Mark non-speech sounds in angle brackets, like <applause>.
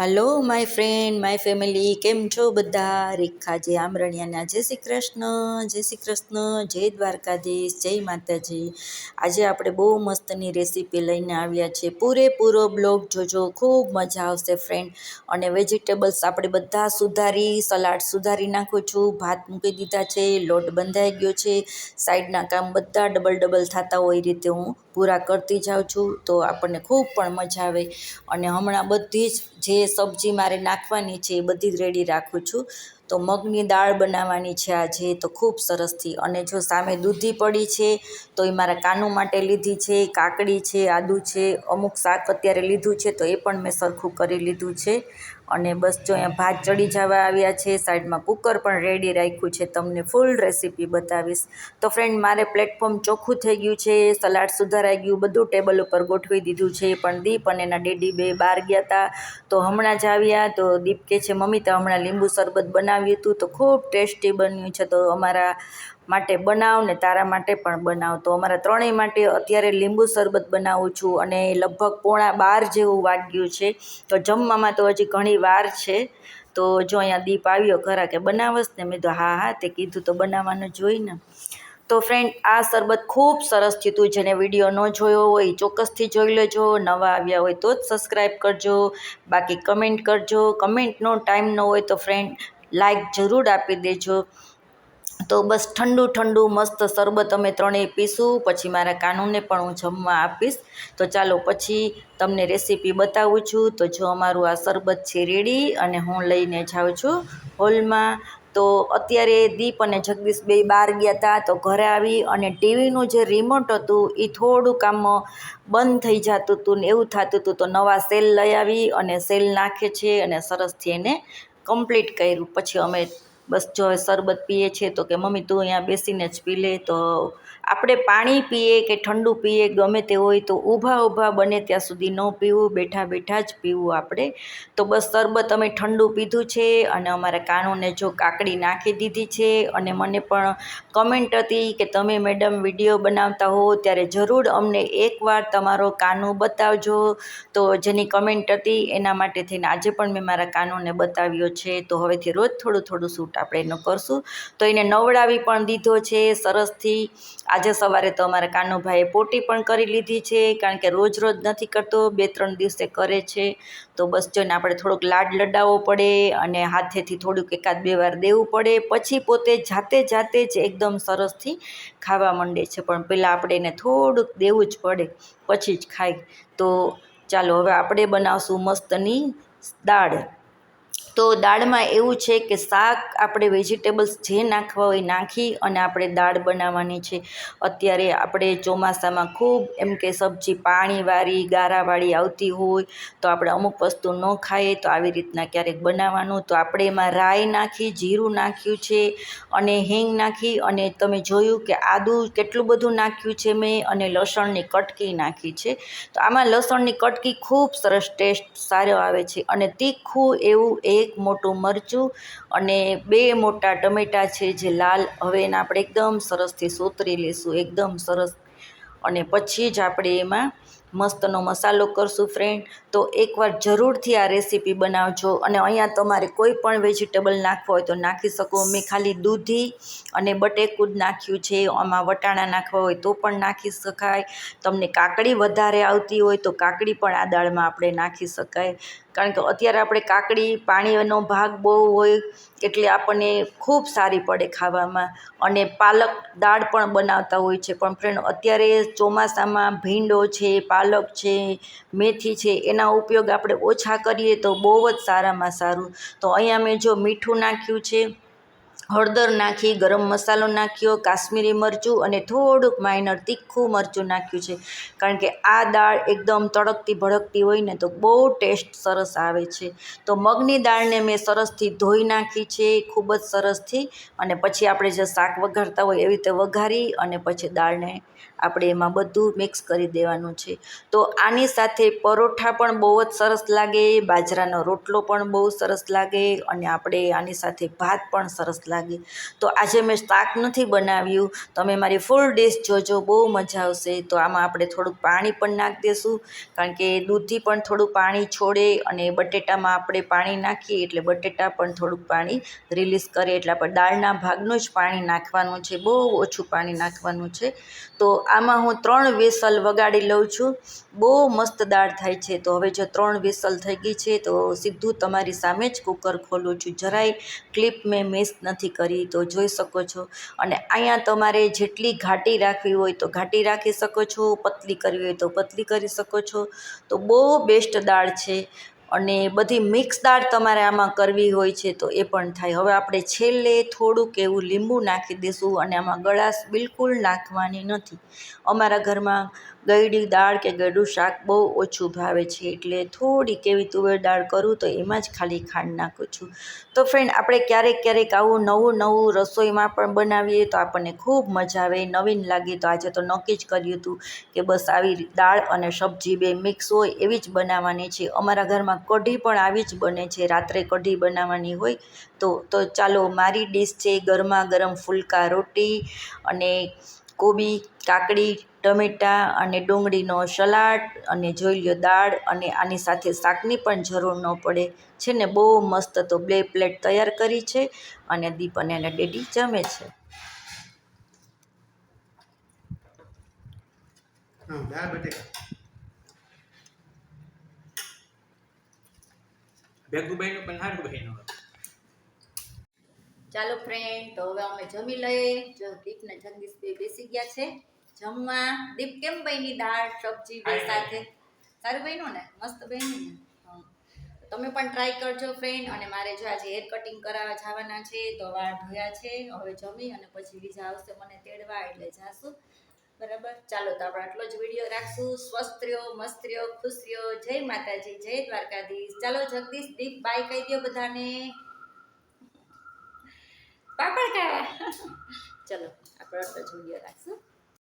Hello my friend my family કેમ છો બધા? રેખાજી આમરણિયાના. જય શ્રી કૃષ્ણ, જય શ્રી કૃષ્ણ, જય દ્વારકાધીશ, જય માતાજી. આજે આપણે બહુ મસ્તની રેસીપી લઈને આવ્યા છે પૂરેપૂરો બ્લોગ જોજો. ખૂબ મજા આવશે ફ્રેન્ડ અને વેજીટેબલ્સ આપણે બધા સુધારી સલાડ સુધારી નાખું છું. ભાત મૂકી દીધા છે, લોટ બંધાઈ ગયો છે. સાઈડના કામ બધા ડબલ ડબલ થતા હોય રીતે હું પૂરા કરતી જાઉં છું. તો આપણને ખૂબ પણ મજા આવે. અને હમણાં બધી જ જે સબ્જી મારે નાખવાની છે એ બધી જ રેડી રાખું છું. તો મગની દાળ બનાવવાની છે આજે તો ખૂબ સરસથી અને જો સામે દૂધી પડી છે, તો એ મારા કાનું માટે લીધી છે, કાકડી છે, આદુ છે, અમુક શાક અત્યારે લીધું છે, તો એ પણ મેં સરખું કરી લીધું છે. અને બસ જો અહીંયા ભાત ચડી જવા આવ્યા છે, સાઈડમાં કુકર પણ રેડી રાખ્યું છે, તમને ફૂલ રેસીપી બતાવીશ. તો ફ્રેન્ડ મારે પ્લેટફોર્મ ચોખ્ખું થઈ ગયું છે, સલાડ સુધારાઈ ગયું, બધું ટેબલ ઉપર ગોઠવી દીધું છે, પણ દીપ અને એના ડેડી બે બહાર ગયા હતા તો હમણાં જ આવ્યા, તો દીપ કહે છે, મમ્મી, તો હમણાં લીંબુ શરબત બનાવ્યું હતું તો ખૂબ ટેસ્ટી બન્યું છે. તો અમારા માટે બનાવ ને તારા માટે પણ બનાવ. તો અમારા ત્રણેય માટે અત્યારે લીંબુ શરબત બનાવું છું અને લગભગ પોણા બાર જેવું વાગ્યું છે. તો જમવામાં તો હજી ઘણી વાર છે. તો જો અહીંયા દીપ આવ્યો ખરા કે બનાવસ ને મેં તો હા હા તે કીધું તો બનાવવાનું જોઈને તો ફ્રેન્ડ આ શરબત ખૂબ સરસ થયું હતું જેને વીડિયો ન જોયો હોય, ચોક્કસથી જોઈ લેજો. નવા આવ્યા હોય તો જ સબસ્ક્રાઈબ કરજો. બાકી કમેન્ટ કરજો. કમેન્ટનો ટાઈમ ન હોય તો ફ્રેન્ડ લાઈક જરૂર આપી દેજો. તો બસ ઠંડુ ઠંડુ મસ્ત શરબત અમે ત્રણેય પીશું. પછી મારા કાનૂને પણ હું જમવા આપીશ. તો ચાલો પછી તમને રેસીપી બતાવું છું. તો જો અમારું આ શરબત છે રેડી અને હું લઈને જાઉં છું હોલમાં. તો અત્યારે દીપ અને જગદીશ બે બહાર ગયા હતા તો ઘરે આવી અને ટીવીનું જે રિમોટ હતું એ થોડુંક આમ બંધ થઈ જતું હતું ને એવું થતું હતું. તો નવા સેલ લઈ આવી અને સેલ નાખે છે અને સરસથી એને કમ્પ્લીટ કર્યું. પછી અમે બસ જો શરબત પીએ છીએ તો કે, મમ્મી, તું અહીંયા બેસીને જ પી લે. તો આપણે પાણી પીએ કે ઠંડુ પીએ, ગમે તે હોય તો ઊભા ઊભા બને ત્યાં સુધી ન પીવું, બેઠા બેઠા જ પીવું આપણે. તો બસ શરબત અમે ઠંડુ પીધું છે અને અમારા કાનૂને જો કાકડી નાખી દીધી છે અને મને પણ કમેન્ટ હતી કે, તમે મેડમ વીડિયો બનાવતા હો ત્યારે જરૂર અમને એકવાર તમારો કાનું બતાવજો. તો જેની કમેન્ટ હતી એના માટે થઈને આજે પણ મેં મારા કાનોને બતાવ્યો છે. તો હવેથી રોજ થોડું થોડું શૂટ આપણે એનું કરશું. તો એને નવડાવી પણ દીધો છે, સરસથી. આજે સવારે તો અમારા કાનુભાઈએ પોટી પણ કરી લીધી છે, કારણ કે રોજ રોજ નથી કરતો, બે ત્રણ દિવસે કરે છે. તો બસ જોઈને આપણે થોડોક લાડ લડાવવો પડે અને હાથેથી થોડુંક એકાદ બે વાર દેવું પડે. પછી પોતે જાતે જાતે જ એકદમ સરસથી ખાવા માંડે છે, પણ પહેલાં આપણે એને થોડુંક દેવું જ પડે, પછી જ ખાય તો ચાલો હવે આપણે બનાવશું મસ્તની દાળ. તો દાળમાં એવું છે કે શાક આપણે વેજીટેબલ્સ જે નાખવા હોય નાખી અને આપણે દાળ બનાવવાની છે. અત્યારે આપણે ચોમાસામાં ખૂબ એમ કે સબ્જી પાણીવાળી, ગારાવાળી આવતી હોય તો આપણે અમુક વસ્તુ ન ખાઈએ તો આવી રીતના ક્યારેક બનાવવાનું. તો આપણે એમાં રાઈ નાખી, જીરું નાખ્યું છે અને હિંગ નાખી અને તમે જોયું કે આદું કેટલું બધું નાખ્યું છે મેં અને લસણની કટકી નાખી છે. તો આમાં લસણની કટકી ખૂબ સરસ ટેસ્ટ સારો આવે છે અને તીખું એવું એક એક મોટું મરચું અને બે મોટા ટમેટાં છે જે લાલ. હવે એને આપણે એકદમ સરસથી સોતરી લઈશું એકદમ સરસ. અને પછી જ આપણે એમાં મસ્તનો મસાલો કરશું ફ્રેન્ડ તો એકવાર જરૂરથી આ રેસીપી બનાવજો. અને અહીંયા તમારે કોઈ પણ વેજીટેબલ નાખવો હોય તો નાખી શકો. મેં ખાલી દૂધી અને બટેકું જ નાખ્યું છે. આમાં વટાણા નાખવા હોય તો પણ નાખી શકાય. તમને કાકડી વધારે આવતી હોય તો કાકડી પણ આ દાળમાં આપણે નાખી શકાય. કારણ કે અત્યારે આપણે કાકડી પાણીનો ભાગ બહુ હોય એટલે આપણને ખૂબ સારી પડે ખાવામાં. અને પાલક દાળ પણ બનાવતા હોય છે. પણ ફ્રેન્ડ અત્યારે ચોમાસામાં ભીંડો છે, પાલક છે, મેથી છે, એના ઉપયોગ આપણે ઓછા કરીએ તો બહુ જ સારામાં સારું. તો અહીંયા મેં જો મીઠું નાખ્યું છે હળદર નાખી, ગરમ મસાલો નાખ્યો, કાશ્મીરી મરચું અને થોડુંક માઇનર તીખું મરચું નાખ્યું છે. કારણ કે આ દાળ એકદમ તડકતી ભડકતી હોય ને તો બહુ ટેસ્ટ સરસ આવે છે. તો મગની દાળને મેં સરસથી ધોઈ નાખી છે, ખૂબ જ સરસથી. અને પછી આપણે જે શાક વઘારતા હોય એવી રીતે વઘારી અને પછી દાળને આપણે એમાં બધું મિક્સ કરી દેવાનું છે. તો આની સાથે પરોઠા પણ બહુ જ સરસ લાગે, બાજરાનો રોટલો પણ બહુ સરસ લાગે, અને આપણે આની સાથે ભાત પણ સરસ લાગે. તો આજે મેં શાક નથી બનાવ્યું, તમે મારી ફૂલ ડિશ જોજો, બહુ મજા આવશે. તો આમાં આપણે થોડુંક પાણી પણ નાખી દઈશું કારણ કે દૂધથી પણ થોડું પાણી છોડે, અને બટેટામાં આપણે પાણી નાખીએ, એટલે બટેટા પણ થોડુંક પાણી રિલીઝ કરે, એટલે આપણે દાળના ભાગનું જ પાણી નાખવાનું છે, બહુ ઓછું પાણી નાખવાનું છે. તો આમાં હું ત્રણ વિસલ વગાડી લઉં છું. બહુ મસ્ત દાળ થાય છે. તો હવે જો ત્રણ વિસલ થઈ ગઈ છે, તો સીધું તમારી સામે જ કુકર ખોલું છું. જરાય ક્લિપ મેં મિસ નથી કરી. તો જોઈ શકો છો. અને અહીંયા તમારે જેટલી ઘાટી રાખવી હોય તો ઘાટી રાખી શકો છો, પતલી કરવી હોય તો પતલી કરી શકો છો. તો બહુ બેસ્ટ દાળ છે. અને બધી મિક્સ દાળ તમારે આમાં કરવી હોય છે તો એ પણ થાય. હવે આપણે છેલ્લે થોડુંક એવું લીંબુ નાખી દઈશું અને આમાં ગળાશ બિલકુલ નાખવાની નથી. અમારા ઘરમાં ગળી દાળ કે ગળ્યું શાક બહુ ઓછું ભાવે છે. એટલે થોડીક એવી તુવેર દાળ કરું તો એમાં જ ખાલી ખાંડ નાખું છું. તો ફ્રેન્ડ આપણે ક્યારેક ક્યારેક આવું નવું નવું રસોઈમાં પણ બનાવીએ તો આપણને ખૂબ મજા આવે. નવીન લાગે તો આજે તો નક્કી જ કર્યું હતું કે બસ આવી દાળ અને સબ્જી બે મિક્સ હોય એવી જ બનાવવાની છે. અમારા ઘરમાં કઢી પણ આવી જ બને છે. રાત્રે કઢી બનાવવાની હોય તો તો ચાલો મારી ડીશ છે ગરમા ગરમ ફુલકા રોટી અને કોબી, કાકડી ટમેટાં અને ડુંગળીનો સલાડ અને જોઈ લ્યો દાળ અને આની સાથે શાકની પણ જરૂર ન પડે છે ને બહુ મસ્ત તો બે પ્લેટ તૈયાર કરી છે અને દીપ અને એના ડેડી જમે છે. ચાલો ફ્રેન્ડ તો હવે અમે જમી લઈએ. જો દીપને જગદીશ બેસી ગયા છે. જમવા દીપ કેમ બની દાળ સબ્જી બે. સાથે. સારું બન્યું ને? મસ્ત બન્યું ને. તમે પણ ટ્રાય કરજો ફ્રેન્ડ અને મારે જો આજે હેર કટિંગ કરાવવા જવાના છે તો વાળ ધોયા છે. હવે જમી અને પછી બીજા આવશે મને તેડવા એટલે જાશું. બરાબર? ચાલો તો આપણે આટલો જ વીડિયો રાખશું. સ્વસ્થ રહ્યો મસ્ત રહ્યો ખુશ રહ્યો. જય માતાજી જય દ્વારકાધીશ. ચાલો જગદીશ દીપ બાય કહી દો બધાને. પાપડ ખાવા. <laughs> ચલો આપણે આટલો જ વીડિયો રાખશું.